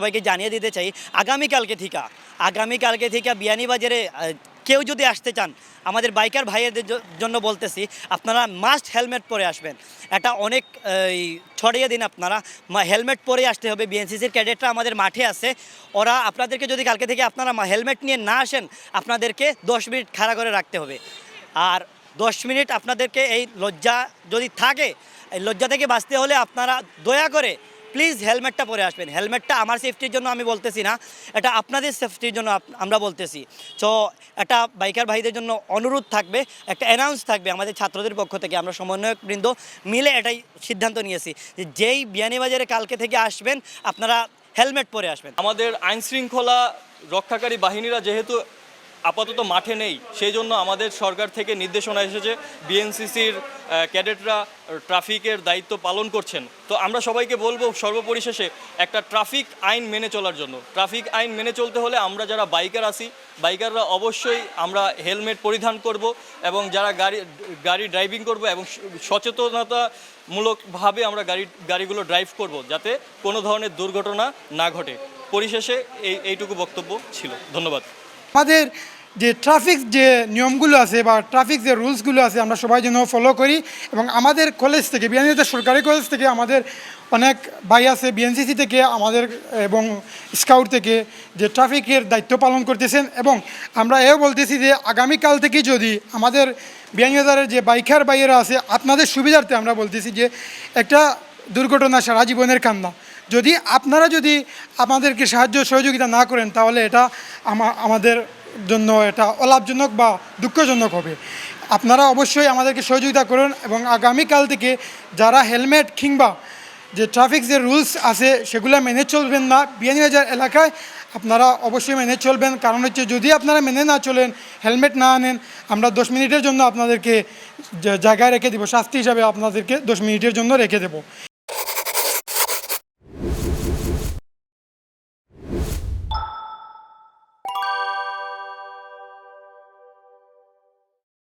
সবাইকে জানিয়ে দিতে চাই, আগামীকালকে থেকে আগামীকালকে থেকে বিয়ানীবাজারে কেউ যদি আসতে চান, আমাদের বাইকার ভাইয়েদের জন্য বলতেছি, আপনারা মাস্ট হেলমেট পরে আসবেন। এটা অনেক ছড়িয়ে দিন আপনারা হেলমেট পরে আসতে হবে। বিএনসিসির ক্যাডেটরা আমাদের মাঠে আছে। ওরা আপনাদেরকে যদি কালকে থেকে আপনারা হেলমেট নিয়ে না আসেন, আপনাদেরকে দশ মিনিট খাড়া করে রাখতে হবে। আর দশ মিনিট আপনাদেরকে এই লজ্জা যদি থাকে, এই লজ্জা থেকে বাঁচতে হলে আপনারা দয়া করে প্লিজ হেলমেটটা পরে আসবেন। হেলমেটটা আমার সেফটির জন্য আমি বলতেছি না, এটা আপনাদের সেফটির জন্য আমরা বলতেছি। তো একটা বাইকার ভাইদের জন্য অনুরোধ থাকবে, একটা অ্যানাউন্স থাকবে আমাদের ছাত্রদের পক্ষ থেকে, আমরা সমন্বয়কবৃন্দ মিলে এটাই সিদ্ধান্ত নিয়েছি যে যেই বিয়ানীবাজারে কালকে থেকে আসবেন, আপনারা হেলমেট পরে আসবেন। আমাদের আইন শৃঙ্খলা রক্ষাকারী বাহিনীরা যেহেতু আপাতত মাঠে নেই। সেই জন্য আমাদের সরকার থেকে নির্দেশনা এসেছে, বিএনসিসির ক্যাডেটরা ট্রাফিকের দায়িত্ব পালন করছেন। তো আমরা সবাইকে বলব সর্বপরিশেষে একটা ট্রাফিক আইন মেনে চলার জন্য। ট্রাফিক আইন মেনে চলতে হলে আমরা যারা বাইকার আসি বাইকাররা অবশ্যই আমরা হেলমেট পরিধান করব এবং যারা গাড়ি গাড়ি ড্রাইভিং করব এবং সচেতনতামূলকভাবে আমরা গাড়ি, গাড়িগুলো ড্রাইভ করব যাতে কোনো ধরনের দুর্ঘটনা না ঘটে। পরিশেষে এই, এইটুকু বক্তব্য ছিল। ধন্যবাদ। আমাদের যে ট্রাফিক যে নিয়মগুলো আছে বা ট্রাফিক যে রুলসগুলো আছে, আমরা সবাই যেন ফলো করি এবং আমাদের কলেজ থেকে বিএনসিতে সরকারি কলেজ থেকে আমাদের অনেক ভাই আছে বিএনসিসি থেকে, আমাদের এবং স্কাউট থেকে যে ট্রাফিকের দায়িত্ব পালন করতেছেন এবং আমরা এও বলতেছি যে আগামীকাল থেকে যদি আমাদের বিয়ানীবাজারের যে বাইকার বাইয়েরা আছে, আপনাদের সুবিধার্থে আমরা বলতেছি যে একটা দুর্ঘটনা সারা জীবনের কান্না। যদি আপনারা যদি আমাদেরকে সাহায্য সহযোগিতা না করেন, তাহলে এটা আমাদের জন্য এটা অলাভজনক বা দুঃখজনক হবে। আপনারা অবশ্যই আমাদেরকে সহযোগিতা করুন এবং আগামীকাল থেকে যারা হেলমেট কিংবা যে ট্রাফিক যে রুলস আছে, সেগুলো মেনে চলবেন না। বিয়ানীবাজার এলাকায় আপনারা অবশ্যই মেনে চলবেন। কারণ হচ্ছে যদি আপনারা মেনে না চলেন, হেলমেট না আনেন, আমরা দশ মিনিটের জন্য আপনাদেরকে জায়গায় রেখে দেবো। শাস্তি হিসাবে আপনাদেরকে দশ মিনিটের জন্য রেখে দেবো।